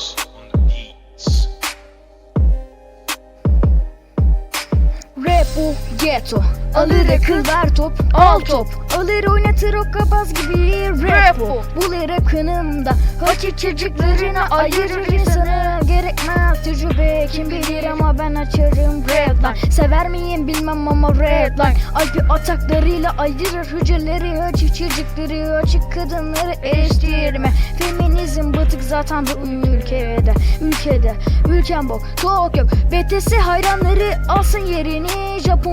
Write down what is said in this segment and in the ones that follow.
House on the beats. Red Bull. Motto Alır akıl ver top Al top. Alır oynatır o kabaz gibi Rap bu. Bulur akınımda Hakik çocuklarına ayırır insanı. Gerekmez tecrübe kim bilir ama ben açarım Redline Sever miyim bilmem ama Redline Alpi ataklarıyla ayırır hücreleri Açık çocukları açık kadınları eleştirme. Feminizm batık zaten bu ülkede Ülkede. Ülkem bok Tokyo BTS hayranları alsın yerini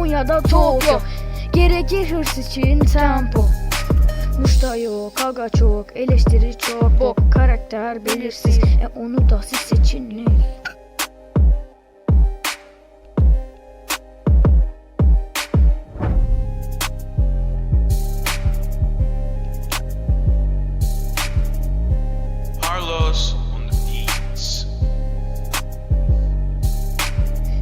Japonya'da Tokyo. Gerekir hırs için tempo. Muşta yok, kavga çok, eleştiri çok, bok, karakter belirsiz, e onu da siz seçin. Carlos on the beats.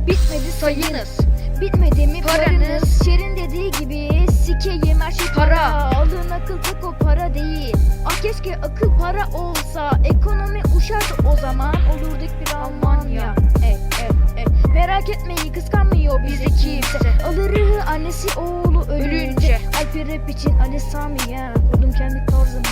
Bitmedi sayınız, bitmedi mi paranız? Şerin dediği gibi sikeyim her şey para. Alın akıl tek o para değil. Ah keşke akıl para olsa, ekonomi uçardı o zaman olurduk bir Almanya. Eh, eh, eh. Merak etmeyin kıskanmıyor bizi kimse. Alırı annesi oğlu ölünce. Alper rap için Ali Sami ya. Kurdum kendi tarzımı